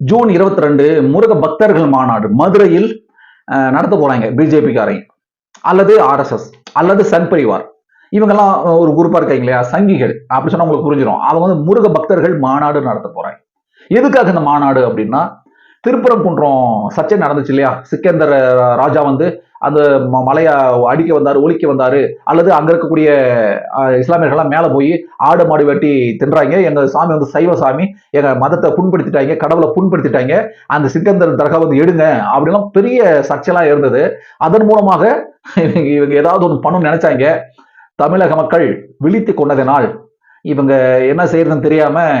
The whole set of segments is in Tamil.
ஜூன் இருபத்தி ரெண்டு முருக பக்தர்கள் மாநாடு மதுரையில் நடத்த போறாங்க பிஜேபிக்காரங்க அல்லது ஆர்எஸ்எஸ் அல்லது சன் பரிவார். இவங்கெல்லாம் ஒரு குரூப்பா இருக்காங்க இல்லையா? சங்கிகள். அப்படி சொன்னா உங்களுக்கு புரிஞ்சிடும் அவங்க வந்து முருக பக்தர்கள் மாநாடு நடத்த போறாங்க. எதுக்காக இந்த மாநாடு அப்படின்னா திருப்பரங்குன்றம் சர்ச்சை நடந்துச்சு இல்லையா? சிக்கந்தர் ராஜா வந்து அந்த ம- மலையை அடிக்க வந்தாரு ஒழிக்க வந்தாரு அல்லது அங்க இருக்கக்கூடிய இஸ்லாமியர்கள்லாம் மேல போய் ஆடு மாடு வெட்டி தின்றாங்க. எங்க சாமி வந்து சைவ சாமி. எங்க மதத்தை புண்படுத்திட்டாங்க கடவுளை புண்படுத்திட்டாங்க. அந்த சிக்கந்தர் தர்கா வந்து எடுங்க அப்படிலாம் பெரிய சர்ச்சைலாம் இருந்தது. அதன் மூலமாக இவங்க இவங்க ஏதாவது ஒன்று பண்ணணும்னு நினைச்சாங்க. தமிழக மக்கள் விழித்து கொண்டதனால் இவங்க என்ன செய்யறதுன்னு தெரியாம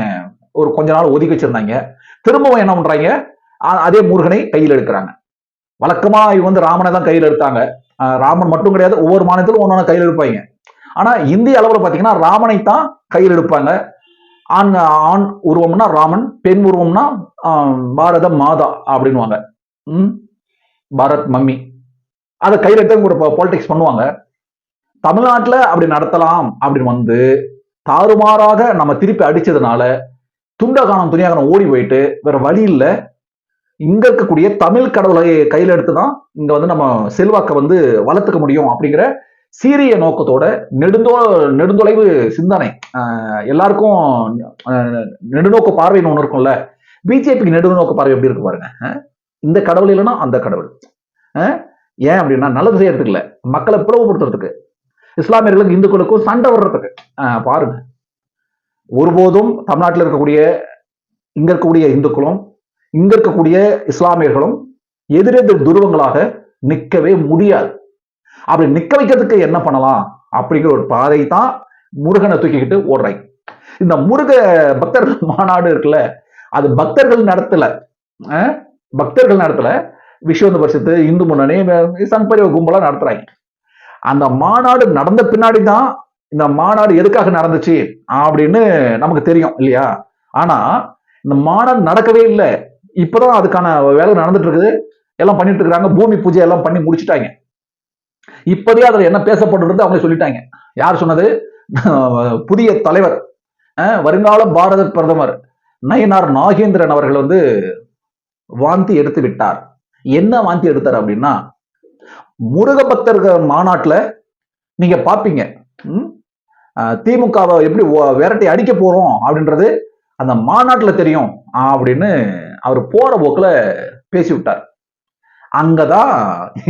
ஒரு கொஞ்ச நாள் ஒதுக்கி வச்சிருந்தாங்க. திரும்பவும் என்ன பண்றாங்க? அதே முருகனை கையில் எடுக்கிறாங்க. வழக்கமா இவங்க வந்து ராமனை தான் கையில் எடுத்தாங்க. ராமன் மட்டும் கிடையாது ஒவ்வொரு மாநிலத்திலும் ஒன்னொன்னு கையில் எடுப்பாங்க. ஆனா இந்திய அளவில் பாத்தீங்கன்னா ராமனை தான் கையில் எடுப்பாங்க. ஆண் ஆண் உருவம்னா ராமன் பெண் உருவம்னா பாரத மாதா அப்படின்னுவாங்க. ம்? பாரத் மம்மி. அதை கையில் எடுத்து ஒரு பாலிடிக்ஸ் பண்ணுவாங்க. தமிழ்நாட்டில் அப்படி நடத்தலாம் அப்படின்னு வந்து தாறுமாறாக நம்ம திருப்பி அடிச்சதுனால துண்டகானம் துணியாகனம் ஓடி போயிட்டு வேற வழி இல்லை. இங்க இருக்கக்கூடிய தமிழ் கடவுளை கையில் எடுத்து தான் இங்க வந்து நம்ம செல்வாக்கை வந்து வளர்த்துக்க முடியும் அப்படிங்கிற சீரிய நோக்கத்தோட நெடுந்தோ நெடுந்தொலைவு சிந்தனை. எல்லாருக்கும் ஆஹ் நெடுநோக்கு பார்வைன்னு ஒன்று இருக்கும்ல. பிஜேபிக்கு நெடுநோக்கு பார்வை எப்படி இருக்கு பாருங்க. இந்த கடவுள் இல்லைன்னா அந்த கடவுள். ஆஹ் ஏன் அப்படின்னா நல்லது செய்யறதுக்கு இல்லை மக்களை பிளவுபடுத்துறதுக்கு இஸ்லாமியர்களுக்கு இந்துக்களுக்கும் சண்டை வர்றதுக்கு. ஆஹ் பாருங்க. ஒருபோதும் தமிழ்நாட்டில் இருக்கக்கூடிய இங்க இருக்கக்கூடிய இந்துக்களும் இங்க இருக்கக்கூடிய இஸ்லாமியர்களும் எதிரெதிர் துருவங்களாக நிற்கவே முடியாது. அப்படி நிக்க வைக்கிறதுக்கு என்ன பண்ணலாம்? அப்படிங்கிற ஒரு பாதை தான் முருகனை தூக்கிக்கிட்டு ஓடுறாங்க இந்த முருக பக்தர்கள் மாநாடு இருக்குல்ல அது பக்தர்கள் நடத்தல. அஹ், பக்தர்கள் நடத்தல. விஸ்வந்த பட்சத்து இந்து முன்னணி சன்பரிவ கும்பலா நடத்துறாங்க அந்த மாநாடு நடந்த பின்னாடி தான் இந்த மாநாடு எதுக்காக நடந்துச்சு? அப்படின்னு நமக்கு தெரியும் இல்லையா? ஆனா இந்த மாநாடு நடக்கவே இல்லை. இப்போதான் அதுக்கான வேலை நடந்துட்டு இருக்குது எல்லாம் பண்ணிட்டு இருக்கிறாங்க பூமி பூஜை எல்லாம் பண்ணி முடிச்சிட்டாங்க. இப்போதே அதில் என்ன பேசப்படுறது அவங்க சொல்லிட்டாங்க. யார் சொன்னது? புதிய தலைவர். வருங்கால பாரத பிரதமர். நயினார் நாகேந்திரன் அவர்கள் வந்து வாந்தி எடுத்து விட்டார். என்ன வாந்தி எடுத்தார் அப்படின்னா முருக பக்தர்கள் மாநாட்டுல நீங்க பார்ப்பீங்க திமுகவை எப்படி விரட்டி அடிக்க போறோம் அப்படின்றது அந்த மாநாட்டில் தெரியும். அப்படின்னு அவர் போற போக்குல பேசி விட்டார் அங்கதான்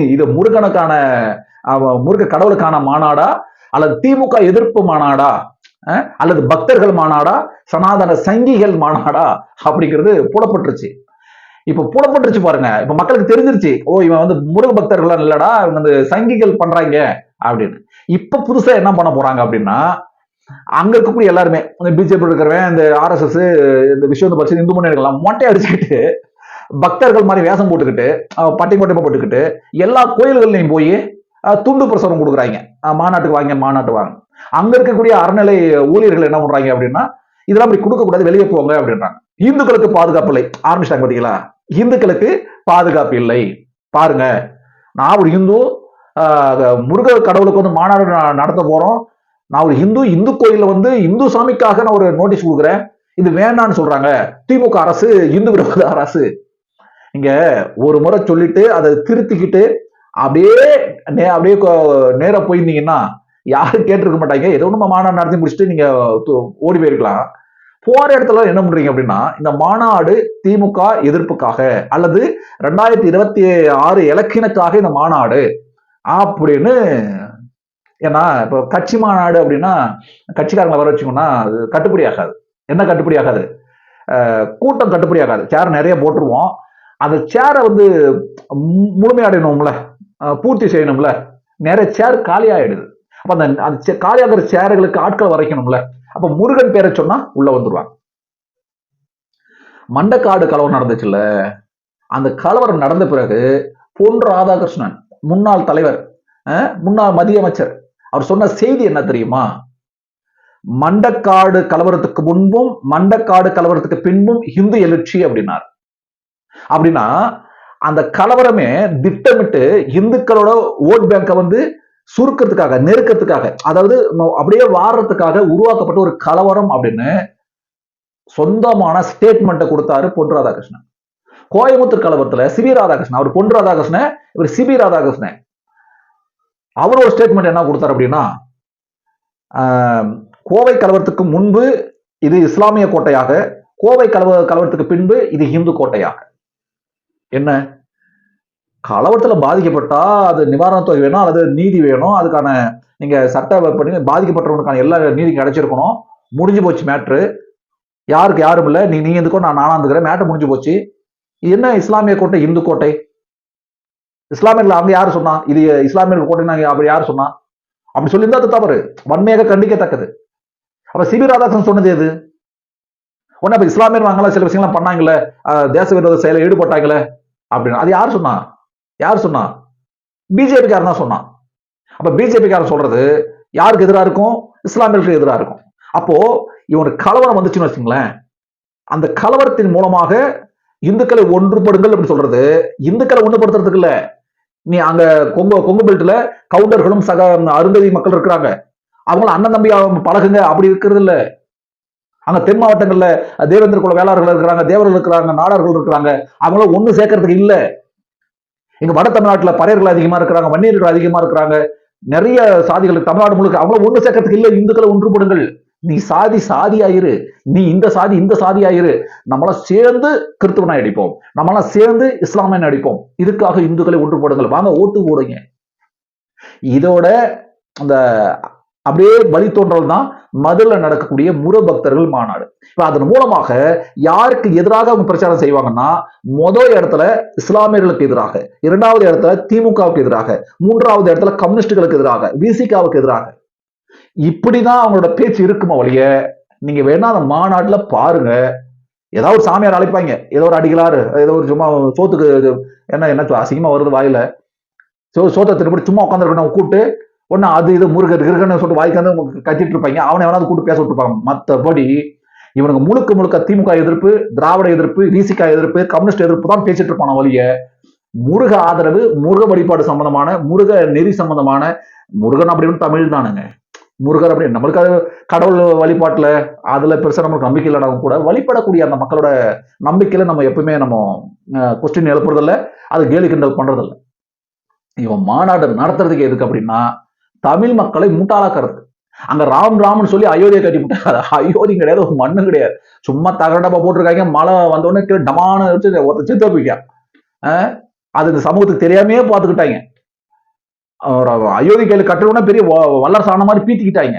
இது முருகனுக்கான முருக கடவுளுக்கான மாநாடா அல்லது திமுக எதிர்ப்பு மாநாடா அஹ், அல்லது பக்தர்கள் மாநாடா சனாதன சங்கிகள் மாநாடா அப்படிங்கிறது புலப்பட்டுருச்சு. இப்ப புலப்பட்டுருச்சு பாருங்க. இப்ப மக்களுக்கு தெரிஞ்சிருச்சு. ஓ இவன் வந்து முருக பக்தர்கள் இல்லடா இவன் வந்து சங்கிகள் பண்றாங்க அப்படின்னு. இப்ப புதுசா என்ன பண்ண போறாங்க அப்படின்னா அங்க இருக்கக்கூடிய எல்லாருமே பிஜேபி இருக்கிறவன் இந்த ஆர்எஸ்எஸ் இந்த விஷயம் பரிசு இந்து முன்னேறிகள்லாம் மொட்டை அடிச்சுக்கிட்டு பக்தர்கள் மாதிரி வேஷம் போட்டுக்கிட்டு பட்டி மொட்டை போட்டுக்கிட்டு எல்லா கோயில்கள்லையும் போய் அஹ், துண்டு பிரசுரம் கொடுக்குறாங்க. மாநாட்டுக்கு வாங்க மாநாட்டு வாங்க. அங்க இருக்கக்கூடிய அறநிலை ஊழியர்கள் என்ன பண்றாங்க அப்படின்னா இதெல்லாம் அப்படி கொடுக்கக்கூடாது வெளியே போங்க அப்படின்றாங்க. இந்துக்களுக்கு பாதுகாப்பு இல்லை. ஆரம்பிச்சிட்டாங்க பாத்தீங்களா? இந்துக்களுக்கு பாதுகாப்பு இல்லை. பாருங்க நான் ஒரு இந்து ஆஹ், முருக கடவுளுக்கு வந்து மாநாடு நடத்த போறோம். நான் ஒரு இந்து இந்து கோயில வந்து இந்து சாமிக்காக நான் ஒரு நோட்டீஸ் கொடுக்குறேன். இது வேண்டாம்னு சொல்றாங்க. திமுக அரசு இந்து விரோத அரசு. இங்க ஒரு முறை சொல்லிட்டு அதை திருத்திக்கிட்டு அப்படியே நே- அப்படியே கொ- போயிருந்தீங்கன்னா யாரும் கேட்டிருக்க மாட்டாங்க. ஏதோ நம்ம மாநாடு நடத்தி முடிச்சுட்டு நீங்க ஓடி போயிருக்கலாம். போற இடத்துல என்ன பண்றீங்க அப்படின்னா இந்த மாநாடு திமுக எதிர்ப்புக்காக அல்லது ரெண்டாயிரத்தி இருபத்தி ஆறு எலக்ஷனுக்காக இந்த மாநாடு அப்படின்னு ஏன்னா இப்போ கட்சி மாநாடு அப்படின்னா கட்சிக்காரங்களை வர வச்சுக்கோன்னா அது கட்டுப்படி ஆகாது. என்ன கட்டுப்படி ஆகாது? கூட்டம் கட்டுப்படி ஆகாது. சேர் நிறைய போட்டுருவோம். அந்த சேரை வந்து முழுமையடையணும்ல. பூர்த்தி செய்யணும்ல. நிறைய சேர் காலி ஆயிடுது அந்த அந்த சே- காலியாகிற சேர்களுக்கு ஆட்கள் வரைக்கணும்ல. அப்போ முருகன் பேரை சொன்னா உள்ள வந்துடுவாங்க மண்டக்காடு கலவரம் நடந்துச்சுல்ல. அந்த கலவரம் நடந்த பிறகு பொன் ராதாகிருஷ்ணன் முன்னாள் தலைவர் முன்னாள் மத்திய அமைச்சர் அவர் சொன்ன செய்தி என்ன தெரியுமா? மண்டக்காடு கலவரத்துக்கு முன்பும் மண்டக்காடு கலவரத்துக்கு பின்பும் இந்து எழுச்சி அப்படின்னார். அப்படின்னா அந்த கலவரமே திட்டமிட்டு இந்துக்களோட ஓட் பேங்கை வந்து சுருக்கிறதுக்காக நெருக்கத்துக்காக அதாவது அப்படியே வாடுறதுக்காக உருவாக்கப்பட்ட ஒரு கலவரம் அப்படின்னு சொந்தமான ஸ்டேட்மெண்ட்டை கொடுத்தாரு பொன் ராதாகிருஷ்ணன். கோயம்புத்தூர் கலவரத்துல சிபி ராதாகிருஷ்ணன் அவர் பொன் ராதாகிருஷ்ணன் இவர் சிபி ராதாகிருஷ்ணன். அவர் ஒரு ஸ்டேட்மெண்ட் என்ன கொடுத்தார் அப்படின்னா கோவை கலவரத்துக்கு முன்பு இது இஸ்லாமிய கோட்டையாக கோவை கலவ கலவரத்துக்கு பின்பு இது இந்து கோட்டையாக. என்ன? கலவரத்தில் பாதிக்கப்பட்டா அது நிவாரணத் தொகை வேணும் அல்லது நீதி வேணும் அதுக்கான நீங்க சட்ட பண்ணி பாதிக்கப்பட்டவனுக்கான எல்லா நீதி கிடைச்சிருக்கணும் முடிஞ்சு போச்சு மேட்ரு யாருக்கு யாரும் இல்லை நீ நீ இருந்துக்கோ நான் நானா இருந்துக்கிறேன் மேட்ரு முடிஞ்சு போச்சு. என்ன இஸ்லாமிய கோட்டை இந்து கோட்டை? இஸ்லாமியர்கள் அங்க யாரு சொன்னா? இது இஸ்லாமியர்கள் கோட்டை அப்படி யாரு சொன்னா? அப்படி சொல்லியிருந்தா அது தவறு. வன்மையாக கண்டிக்கத்தக்கது. அப்ப சிபி ராதாகிருஷ்ணன் சொன்னது எது? உடனே அப்ப இஸ்லாமியர் வாங்கலாம் சில விஷயங்கள்லாம் பண்ணாங்கல்ல. தேச விரோத செயலை ஈடுபட்டாங்களே அப்படின்னு. அது யார் சொன்னா? யார் சொன்னா? பிஜேபிக்காரன் தான் சொன்னான். அப்ப பிஜேபிக்காரன் சொல்றது யாருக்கு எதிரா இருக்கும்? இஸ்லாமியர்களுக்கு எதிரா இருக்கும். அப்போ இவனுக்கு கலவரம் வந்துச்சுன்னு வச்சுங்களேன். அந்த கலவரத்தின் மூலமாக இந்துக்களை ஒன்றுபடுங்கள் அப்படின்னு சொல்றது. இந்துக்களை ஒன்றுபடுத்துறதுக்கு இல்ல. நீ அங்க கொங்கு கொங்கு பெல்ட்ல கவுண்டர்களும் சக அருந்ததி மக்கள் இருக்கிறாங்க. அவங்கள அண்ணன் தம்பி பழகுங்க. அப்படி இருக்கிறது இல்ல. அங்க தென் மாவட்டங்கள்ல தேவேந்திர குல வேளாளர்கள் இருக்கிறாங்க தேவர்கள் இருக்கிறாங்க நாடார்கள் இருக்கிறாங்க. அவங்கள ஒண்ணு சேர்க்கறதுக்கு இல்ல. எங்க வட தமிழ்நாட்டுல பறையர்கள் அதிகமா இருக்கிறாங்க வன்னியர்கள் அதிகமா இருக்கிறாங்க. நிறைய சாதிகள் தமிழ்நாடு முழுக்க அவங்கள ஒண்ணு சேர்க்கறதுக்கு இல்ல. இந்துக்களை ஒன்றுபடுங்கள். நீ சாதி சாதியாயிரு. நீ இந்த சாதி இந்த சாதியாயிரு. நம்மளாம் சேர்ந்து கிறிஸ்துவனாய் அடிப்போம். நம்மளாம் சேர்ந்து இஸ்லாமியன் அடிப்போம். இதுக்காக இந்துக்களை ஒன்றுபடுங்கள் வாங்க ஓட்டு போடுங்க. இதோட அந்த அப்படியே வழித்தோன்றல் தான் மதுரில் நடக்கக்கூடிய முர பக்தர்கள் மாநாடு. இப்ப அதன் மூலமாக யாருக்கு எதிராக அவங்க பிரச்சாரம் செய்வாங்கன்னா முதல் இடத்துல இஸ்லாமியர்களுக்கு எதிராக இரண்டாவது இடத்துல திமுகவுக்கு எதிராக மூன்றாவது இடத்துல கம்யூனிஸ்டுகளுக்கு எதிராக விசிகாவுக்கு எதிராக. இப்படிதான் அவங்களோட பேச்சு இருக்குமா ஒழிய நீங்க வேணா அந்த மாநாட்டுல பாருங்க. ஏதாவது ஒரு சாமியார் அழைப்பாங்க. ஏதோ ஒரு அடிகளாரு ஏதோ ஒரு சும்மா சோத்துக்கு இது என்ன என்ன அசிங்கமா வருது வாயில. சோ சோத்தை திருப்பி சும்மா உட்காந்துருக்கணும் கூப்பிட்டு ஒன்னு அது இது முருகர் கிருகன்னு சொல்லிட்டு வாய்க்காந்து கத்திட்டு இருப்பாங்க. அவனை எவனாவது கூப்பிட்டு பேச விட்டுருப்பாங்க. மற்றபடி இவனுக்கு முழுக்க முழுக்க திமுக எதிர்ப்பு திராவிட எதிர்ப்பு வீசிக்கா எதிர்ப்பு கம்யூனிஸ்ட் எதிர்ப்பு தான் பேசிட்டு இருப்பான வழிய முருக ஆதரவு முருக வழிபாடு சம்பந்தமான முருக நெறி சம்பந்தமான முருகன் அப்படின்னு தமிழ் தானுங்க. முருகர் அப்படின்னு நம்மளுக்கு அது கடவுள் வழிபாட்டில் அதுல பெருசா நம்மளுக்கு நம்பிக்கை இல்லைனாலும் கூட வழிபடக்கூடிய அந்த மக்களோட நம்பிக்கையில நம்ம எப்பவுமே நம்ம கொஸ்டின் எழுப்புறதில்ல அது கேலி கிண்டல் பண்றதில்ல. இவன் மாநாடு நடத்துறதுக்கு எதுக்கு அப்படின்னா தமிழ் மக்களை முட்டாளாக்குறது. அங்க ராம் ராம்னு சொல்லி அயோத்தியை கட்டி விட்டாங்க அயோத்தி கிடையாது ஒரு கிடையாது. சும்மா தகரண்டப்பா போட்டிருக்காங்க மழை வந்தோடனே கீழே டமான வச்சு ஒருத்த சித்த போய்க்கா அது இந்த சமூகத்துக்கு தெரியாமையே பார்த்துக்கிட்டாங்க. அயோத்தி கையில் கட்டணும்னா பெரிய வல்லரசு ஆன மாதிரி பீத்திக்கிட்டாங்க.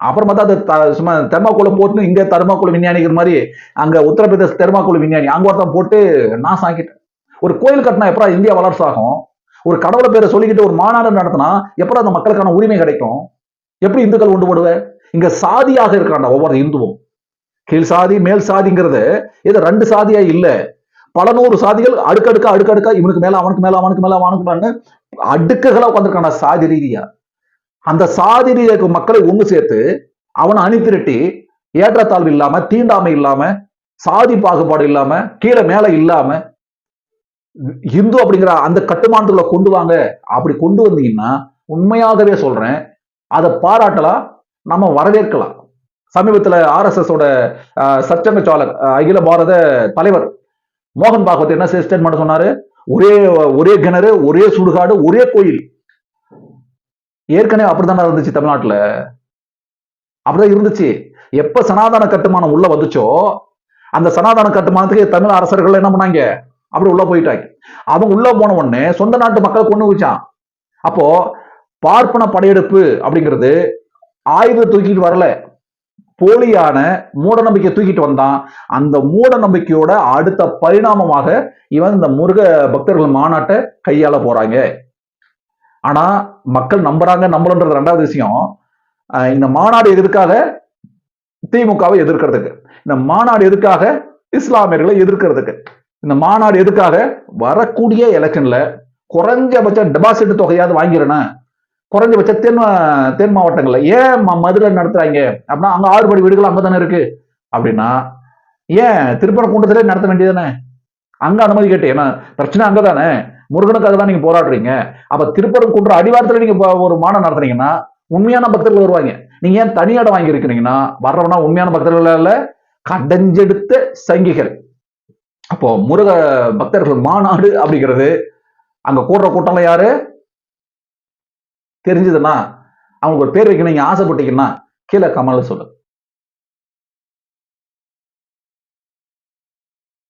அப்புறம் பார்த்தா அது த- சும்மா தெர்மாக்கோலை போட்டு இங்க தெர்மாக்கோல் விஞ்ஞானிக்கிற மாதிரி அங்க உத்தரப்பிரதேச தெர்மாக்கோல் விஞ்ஞானி அங்க ஒருத்தன் போட்டு நான் சாக்கிட்டேன் ஒரு கோயில் கட்டினா எப்படா இந்தியா வளர்ச்சி ஆகும்? ஒரு கடவுளை பேரை சொல்லிக்கிட்டு ஒரு மாநாடு நடத்தினா எப்படா அந்த மக்களுக்கான உரிமை கிடைக்கும்? எப்படி இந்துக்கள் ஒன்றுபடுவ? இங்க சாதியாக இருக்காண்டா ஒவ்வொரு இந்துவும். கீழ் சாதி மேல் சாதிங்கிறது இது ரெண்டு சாதியா இல்ல. பல நூறு சாதிகள் அடுக்கடுக்கா அடுக்கடுக்க இவனுக்கு மேல அவனுக்கு மேல அவனுக்கு மேல அவனுக்கு மேல அடுக்குகளா உட்காந்துருக்கான சாதி ரீதியா. அந்த சாதி ரீதியா இருக்க மக்களை ஒண்ணு சேர்த்து அவனை அணி திரட்டி ஏற்றத்தாழ்வு இல்லாம தீண்டாமை இல்லாம சாதி பாகுபாடு இல்லாம கீழே மேல இல்லாம இந்து அப்படிங்கிற அந்த கட்டுமானத்துக்குள்ள கொண்டு வாங்க. அப்படி கொண்டு வந்தீங்கன்னா உண்மையாகவே சொல்றேன் அதை பாராட்டலாம் நம்ம வரவேற்கலாம். சமீபத்துல ஆர்எஸ்எஸோட ஓட அஹ், சச்சங்க சாலக் அகில பாரத தலைவர் மோகன் பாகவத் என்ன ஸ்டேட்மெண்ட் சொன்னாரு? ஒரே ஒரே கிணறு ஒரே சுடுகாடு ஒரே கோயில். ஏற்கனவே அப்படித்தானே இருந்துச்சு தமிழ்நாட்டுல? அப்படிதான் இருந்துச்சு. எப்ப சனாதன கட்டுமானம் உள்ள வந்துச்சோ அந்த சனாதன கட்டுமானத்துக்கு தமிழ் அரசர்கள் என்ன பண்ணாங்க? அப்படி உள்ள போயிட்டாங்க. அவன் உள்ள போன உடனே சொந்த நாட்டு மக்களை கொண்டு வச்சான் அப்போ பார்ப்பன படையெடுப்பு அப்படிங்கிறது ஆயுத தூக்கிட்டு வரல. போலியான மூட நம்பிக்கை தூக்கிட்டு வந்தான். அந்த மூட நம்பிக்கையோட அடுத்த பரிணாமமாக இவன் இந்த முருக பக்தர்கள் மாநாட்டை கையாள போறாங்க. ஆனா மக்கள் நம்புறாங்க நம்பலன்றது ரெண்டாவது விஷயம். இந்த மாநாடு எதுக்காக திமுகவை எதிர்க்கிறதுக்கு? இந்த மாநாடு எதுக்காக இஸ்லாமியர்களை எதிர்க்கிறதுக்கு? இந்த மாநாடு எதுக்காக வரக்கூடிய எலெக்ஷன்ல குறைஞ்சபட்ச டெபாசிட் தொகையாவது வாங்கிடணும். குறைஞ்சபட்ச தென் தென் மாவட்டங்கள்ல. ஏன் ம- மதுரை நடத்துறாங்க? அப்படின்னா அங்க ஆறு படி வீடுகள் அங்கதானே இருக்கு. அப்படின்னா ஏன் திருப்பரங்குன்றத்திலே நடத்த வேண்டியதானே அங்க அனுமதி கேட்டு ஏன்னா பிரச்சனை அங்கதானே? முருகனுக்காக தான் நீங்க போராடுறீங்க. அப்ப திருப்பரங்குன்ற அடிவாரத்துல நீங்க ஒரு மானம் நடத்துனீங்கன்னா உண்மையான பக்தர்கள் வருவாங்க. நீங்க ஏன் தனி இடம் வாங்கி இருக்கிறீங்கன்னா வர்றவனா உண்மையான பக்தர்கள் இல்ல கடைஞ்செடுத்த சங்கிகள். அப்போ முருக பக்தர்கள் மாநாடு அப்படிங்கிறது அங்க கூடுற கூட்டம்ல யாரு? தெரிஞ்சதுன்னா அவங்களுக்கு ஒரு பேர் வைக்கணும் நீங்க ஆசைப்பட்டீங்கன்னா கீழே கமல்ல சொல்லு